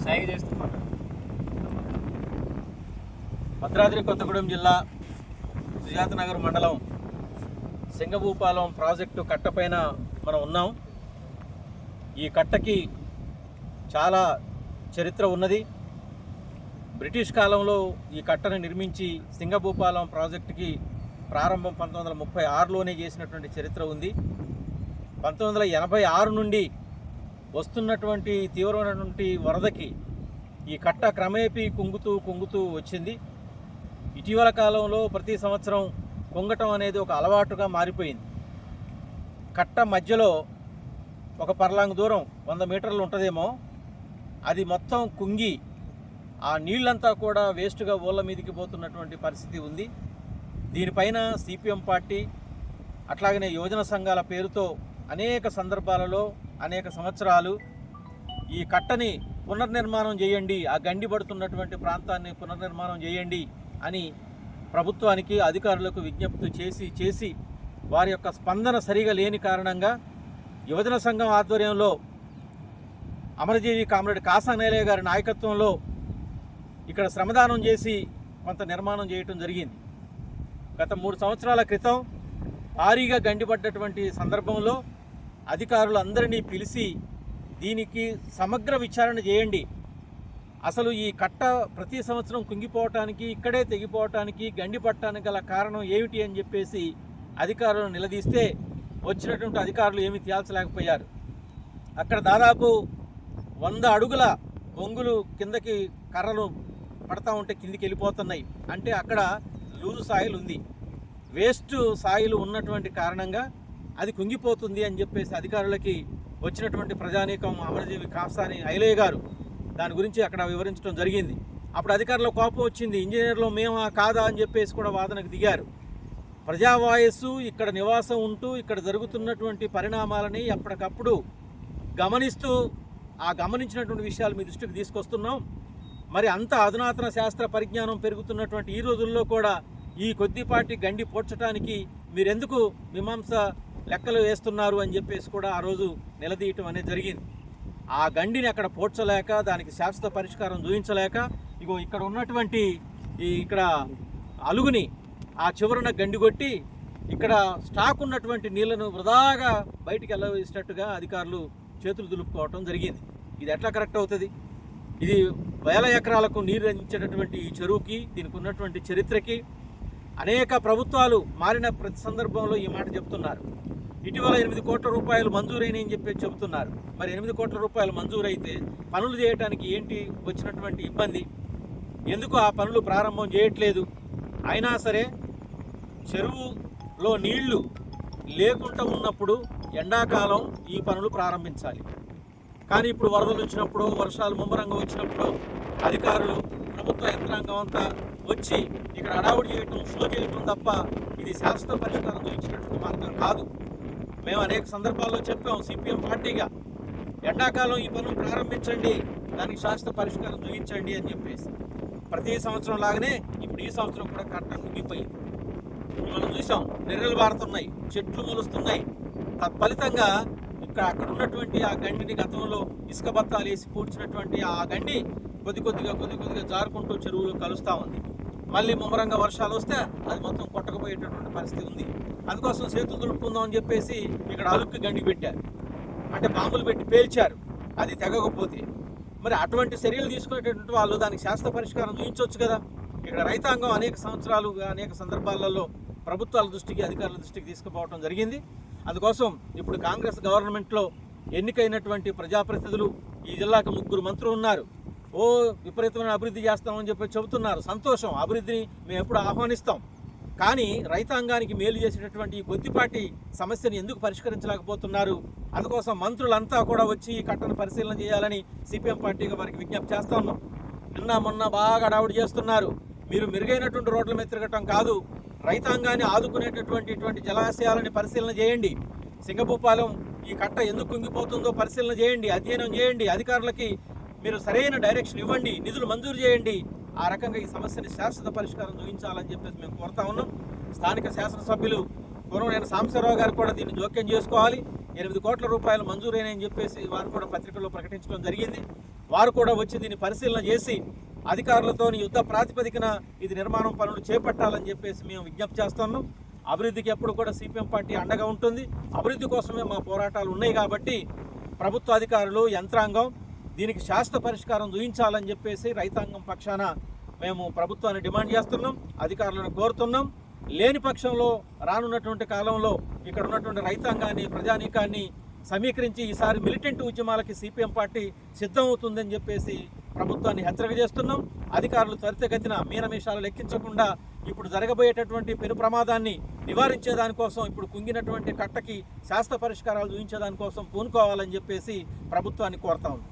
ఒక సాయి చేస్తున్నాను భద్రాద్రి కొత్తగూడెం జిల్లా సుజాతనగర్ మండలం సింగభూపాలెం ప్రాజెక్టు కట్టపైన మనం ఉన్నాం. ఈ కట్టకి చాలా చరిత్ర ఉన్నది. బ్రిటిష్ కాలంలో ఈ కట్టను నిర్మించి సింగభూపాలెం ప్రాజెక్టుకి ప్రారంభం పంతొమ్మిది వందల ముప్పై ఆరులోనే చేసినటువంటి చరిత్ర ఉంది. పంతొమ్మిది వందల ఎనభై ఆరు నుండి వస్తున్నటువంటి తీవ్రమైనటువంటి వరదకి ఈ కట్ట క్రమేపీ కుంగుతూ కుంగుతూ వచ్చింది. ఇటీవల కాలంలో ప్రతి సంవత్సరం కుంగటం అనేది ఒక అలవాటుగా మారిపోయింది. కట్ట మధ్యలో ఒక పర్లాంగ్ దూరం వంద మీటర్లు ఉంటుందేమో అది మొత్తం కుంగి ఆ నీళ్ళంతా కూడా వేస్ట్గా ఊళ్ళ మీదకి పోతున్నటువంటి పరిస్థితి ఉంది. దీనిపైన సిపిఎం పార్టీ అట్లాగనే యువజన సంఘాల పేరుతో అనేక సందర్భాలలో అనేక సంవత్సరాలు ఈ కట్టని పునర్నిర్మాణం చేయండి ఆ గండి పడుతున్నటువంటి ప్రాంతాన్ని పునర్నిర్మాణం చేయండి అని ప్రభుత్వానికి అధికారులకు విజ్ఞప్తి చేసి చేసి వారి యొక్క స్పందన సరిగా లేని కారణంగా యువజన సంఘం ఆధ్వర్యంలో అమరజీవి కామ్రేడ్ కాసానేలయ్య గారి నాయకత్వంలో ఇక్కడ శ్రమదానం చేసి కొంత నిర్మాణం చేయటం జరిగింది. గత మూడు సంవత్సరాల క్రితం భారీగా గండిపడ్డటువంటి సందర్భంలో అధికారులందరినీ పిలిచి దీనికి సమగ్ర విచారణ చేయండి. అసలు ఈ కట్ట ప్రతి సంవత్సరం కుంగిపోవటానికి ఇక్కడే తెగిపోవటానికి గండి పట్టడానికి గల కారణం ఏమిటి అని చెప్పేసి అధికారులను నిలదీస్తే వచ్చినటువంటి అధికారులు ఏమి తేల్చలేకపోయారు. అక్కడ దాదాపు వంద అడుగుల బొంగులు కిందకి కర్రలు పడతా ఉంటే కిందికి వెళ్ళిపోతున్నాయి. అంటే అక్కడ లూజు సాయిల్ ఉంది. వేస్ట్ సాయిల్ ఉన్నటువంటి కారణంగా అది కుంగిపోతుంది అని చెప్పేసి అధికారులకి వచ్చినటువంటి ప్రజానీకం అమరజీవి కాసాని ఐలయ్య గారు దాని గురించి అక్కడ వివరించడం జరిగింది. అప్పుడు అధికారుల కోపం వచ్చింది. ఇంజనీర్లు మేమా కాదా అని చెప్పేసి కూడా వాదనకు దిగారు. ప్రజావాయస్సు ఇక్కడ నివాసం ఉంటూ ఇక్కడ జరుగుతున్నటువంటి పరిణామాలని ఎప్పటికప్పుడు గమనిస్తూ ఆ గమనించినటువంటి విషయాలు మీ దృష్టికి తీసుకొస్తున్నాం. మరి అంత అధునాతన శాస్త్ర పరిజ్ఞానం పెరుగుతున్నటువంటి ఈ రోజుల్లో కూడా ఈ కొద్దిపాటి గండి పోడ్చడానికి మీరెందుకు మీమాంస లెక్కలు వేస్తున్నారు అని చెప్పేసి కూడా ఆ రోజు నిలదీయటం అనేది జరిగింది. ఆ గండిని అక్కడ పోడ్చలేక దానికి శాశ్వత పరిష్కారం చూపించలేక ఇగో ఇక్కడ ఉన్నటువంటి ఈ ఇక్కడ అలుగుని ఆ చివరన గండి కొట్టి ఇక్కడ స్టాక్ ఉన్నటువంటి నీళ్ళను వృధాగా బయటికి వెళ్ళవేసినట్టుగా అధికారులు చేతులు దులుపుకోవటం జరిగింది. ఇది ఎట్లా కరెక్ట్ అవుతుంది? ఇది వేల ఎకరాలకు నీరు అందించేటటువంటి ఈ చెరువుకి దీనికి ఉన్నటువంటి చరిత్రకి అనేక ప్రభుత్వాలు మారిన ప్రతి సందర్భంలో ఈ మాట చెప్తున్నారు. ఇటీవల ఎనిమిది కోట్ల రూపాయలు మంజూరైనాయి అని చెప్పి చెబుతున్నారు. మరి ఎనిమిది కోట్ల రూపాయలు మంజూరైతే పనులు చేయడానికి ఏంటి వచ్చినటువంటి ఇబ్బంది? ఎందుకు ఆ పనులు ప్రారంభం చేయట్లేదు? అయినా సరే చెరువులో నీళ్ళు లేకుండా ఉన్నప్పుడు ఎండాకాలం ఈ పనులు ప్రారంభించాలి. కానీ ఇప్పుడు వరదలు వచ్చినప్పుడు వర్షాలు ముమ్మరంగా వచ్చినప్పుడు అధికారులు ప్రభుత్వ యంత్రాంగం అంతా వచ్చి ఇక్కడ అడావుడి చేయటం షో చేయటం తప్ప ఇది శాశ్వత పరిష్కారం ఇచ్చినటువంటి మార్గం కాదు. మేము అనేక సందర్భాల్లో చెప్పాం సిపిఎం పార్టీగా ఎండాకాలం ఈ పనులు ప్రారంభించండి దానికి శాశ్వత పరిష్కారం చూపించండి అని చెప్పేసి. ప్రతి సంవత్సరం లాగానే ఇప్పుడు ఈ సంవత్సరం కూడా కట్ట కుంగిపోయింది మనం చూసాం నెర్రలు బారుతున్నాయి చెట్లు మొలుస్తున్నాయి. తత్ఫలితంగా ఇక్కడ అక్కడ ఉన్నటువంటి ఆ గండిని గతంలో ఇసుక బత్తాలు వేసి పూడ్చినటువంటి ఆ గండి కొద్ది కొద్దిగా కొద్ది కొద్దిగా జారుకుంటూ చెరువులో కలుస్తూ ఉంది. మళ్ళీ ముమ్మరంగా వర్షాలు వస్తే అది మొత్తం కొట్టకపోయేటటువంటి పరిస్థితి ఉంది. అందుకోసం చేతులు దులుపుకుందాం అని చెప్పేసి ఇక్కడ అలుక్కి గండి పెట్టారు. అంటే బాంబులు పెట్టి పేల్చారు. అది తెగకపోతే. మరి అటువంటి చర్యలు తీసుకునేటటువంటి వాళ్ళు దానికి శాస్త్ర పరిష్కారం చూపించవచ్చు కదా. ఇక్కడ రైతాంగం అనేక సంవత్సరాలుగా అనేక సందర్భాలలో ప్రభుత్వాల దృష్టికి అధికారుల దృష్టికి తీసుకుపోవడం జరిగింది. అందుకోసం ఇప్పుడు కాంగ్రెస్ గవర్నమెంట్లో ఎన్నికైనటువంటి ప్రజాప్రతినిధులు ఈ జిల్లాకు ముగ్గురు మంత్రులు ఉన్నారు. ఓ విపరీతమైన అభివృద్ధి చేస్తామని చెప్పి చెబుతున్నారు. సంతోషం. అభివృద్ధిని మేము ఎప్పుడు ఆహ్వానిస్తాం. కానీ రైతాంగానికి మేలు చేసేటటువంటి ఈ కొద్దిపాటి సమస్యను ఎందుకు పరిష్కరించలేకపోతున్నారు? అందుకోసం మంత్రులంతా కూడా వచ్చి ఈ కట్టను పరిశీలన చేయాలని సిపిఎం పార్టీగా వారికి విజ్ఞప్తి చేస్తా ఉన్నాం. నిన్న మొన్న బాగా అడావుడి చేస్తున్నారు. మీరు మెరుగైనటువంటి రోడ్ల మీద తిరగటం కాదు రైతాంగాన్ని ఆదుకునేటటువంటి ఇటువంటి జలాశయాలని పరిశీలన చేయండి. సింగభూపాలెం ఈ కట్ట ఎందుకు కుంగిపోతుందో పరిశీలన చేయండి అధ్యయనం చేయండి. అధికారులకి మీరు సరైన డైరెక్షన్ ఇవ్వండి నిధులు మంజూరు చేయండి. ఆ రకంగా ఈ సమస్యని శాశ్వత పరిష్కారం చూపించాలని చెప్పేసి మేము కోరుతా ఉన్నాం. స్థానిక శాసనసభ్యులు నేను సాంబశివరావు గారు కూడా దీన్ని జోక్యం చేసుకోవాలి. ఎనిమిది కోట్ల రూపాయలు మంజూరైనని చెప్పేసి వారు కూడా పత్రికల్లో ప్రకటించడం జరిగింది. వారు కూడా వచ్చి దీన్ని పరిశీలన చేసి అధికారులతో యుద్ధ ప్రాతిపదికన ఇది నిర్మాణం పనులు చేపట్టాలని చెప్పేసి మేము విజ్ఞప్తి చేస్తున్నాం అభివృద్ధికి ఎప్పుడు కూడా సిపిఎం పార్టీ అండగా ఉంటుంది. అభివృద్ధి కోసమే మా పోరాటాలు ఉన్నాయి కాబట్టి ప్రభుత్వ అధికారులు యంత్రాంగం దీనికి శాశ్వత పరిష్కారం చూపించాలని చెప్పేసి రైతాంగం పక్షాన మేము ప్రభుత్వాన్ని డిమాండ్ చేస్తున్నాం అధికారులను కోరుతున్నాం. లేని పక్షంలో రానున్నటువంటి కాలంలో ఇక్కడ ఉన్నటువంటి రైతాంగాన్ని ప్రజానీకాన్ని సమీకరించి ఈసారి మిలిటెంట్ ఉద్యమాలకి సిపిఎం పార్టీ సిద్ధమవుతుందని చెప్పేసి ప్రభుత్వాన్ని హెచ్చరిక చేస్తున్నాం. అధికారులు త్వరితగతిన మీనమేషాలు లెక్కించకుండా ఇప్పుడు జరగబోయేటటువంటి పెను ప్రమాదాన్ని నివారించేదానికోసం ఇప్పుడు కుంగినటువంటి కట్టకి శాస్త్ర పరిష్కారాలు చూపించేదానికోసం పూనుకోవాలని చెప్పేసి ప్రభుత్వాన్ని కోరుతా ఉన్నాం.